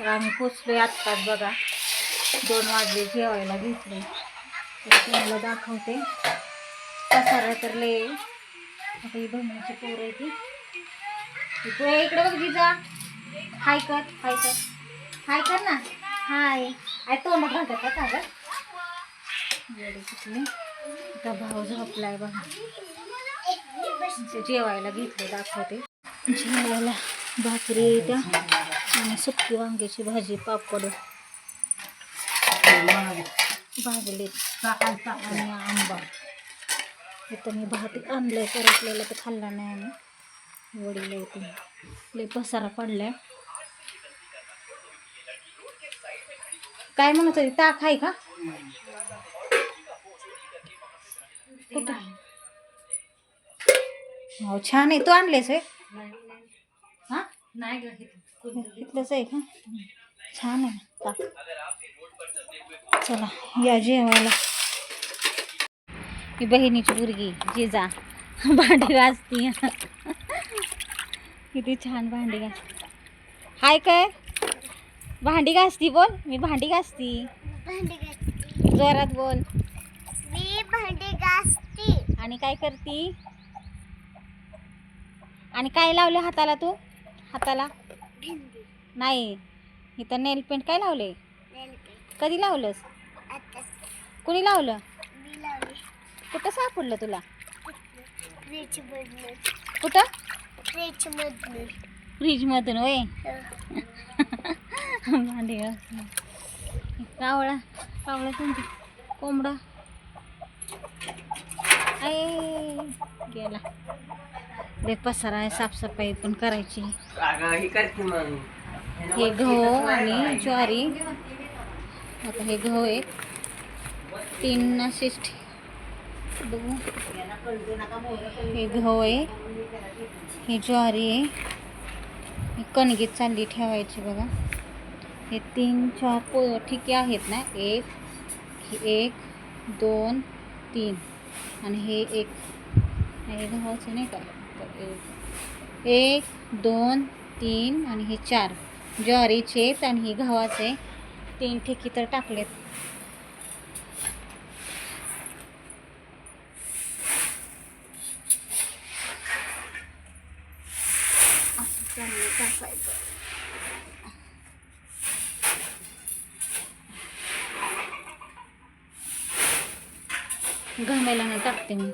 तर आम्ही पोचलोय आत्ताच बघा. दोन वाजले जेवायला घेतले. तर तुम्हाला दाखवते. पसारा तर लय आता ही बहिणीची पोर आहे ती. ती इकडे बघ जिजा. हाय कर हाय कर. हाय कर ना. हाय. आय तोंड घालतात का का गं? कुठली? आता भाऊ झोपलाय बघा. ते जेवायला घेतलं दाखवते. जेवायला. भाकरी त्या. आणि सुकी वांग्याची भाजी पापड. भाजलेत आणि आंबा. इथं मी भात आणलंय परतलेलं तर खाल्ला नाही आम्ही. वडील इथून लय पसारा पडलाय. काय म्हणत होती? ताक आहे का? कुठं? हो छान आहे. तू आणलेस आहे नाही इथलंच आहे का? छान आहे. ताक चला या जेवायला. ही बहिणीची मुलगी जिजा भांडी घासती. किती छान भांडी घास हाय काय? भांडी घासती बोल. मी भांडी घासती. जोरात बोल. मी भांडी घासते. आणि काय करती? आणि काय लावले हाताला तू? हाताला? नाही. इथं नेल पेंट काय लावले? कधी लावलंस? कुणी लावलं? कुठं सापडलं तुला? कुठं? फ्रीज फ्रीजमधून होय? भांडी. कावळा कावळा कोणती? कोंबडा. गेला. लय पसारा आहे साफसफाई पण करायची. ही हे गहू आणि ज्वारी. आता हे गहू आहे तीन असे बघू. हे गहू आहे हे ज्वारी आहे ही कणगीत चालली ठेवायची बघा. हे तीन चार पो ठिके आहेत ना? एक एक दोन तीन. आणि हे एक. हे गव्हाचं नाही का? तर एक एक दोन तीन आणि हे चार. ज्वारीचे आहेत आणि हे गव्हाचे. तीन ठेकी तर टाकलेत. घामायला नाही टाकते मी.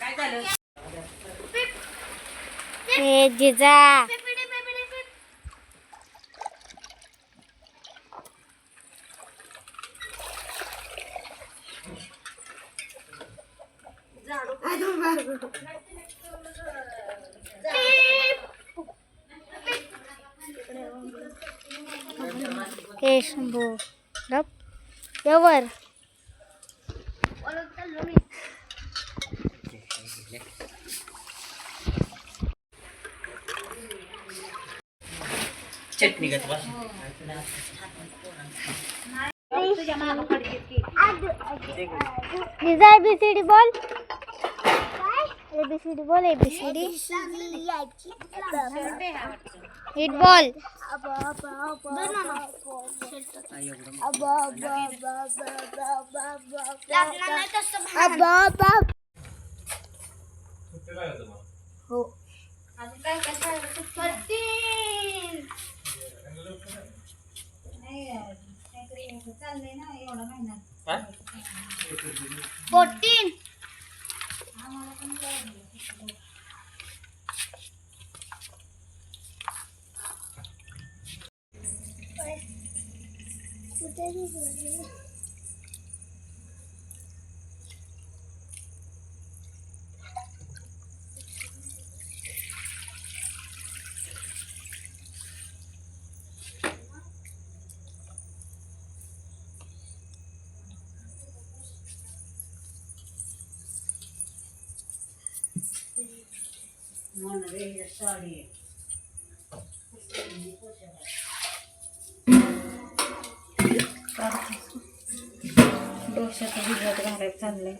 काय झालं? जिजा. हे शंभू. यावर. चटणी घेत बस. जिजा एबीसीडी बोल. एबीसीडी बोल A B C D hit ball. हो. What did you do? डोशाचं भिजत घालायचं चाललंय.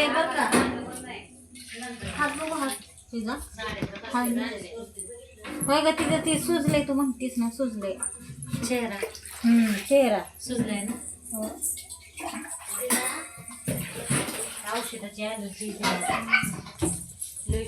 सुजले बरं का हात बघू हात तुझा हात होय ग तिथं ती सुजले तू म्हणतीस ना सुजले चेहरा. हम्म, चेहरा. सुजलाय ना? हो. औषधाची ॲलर्जी लय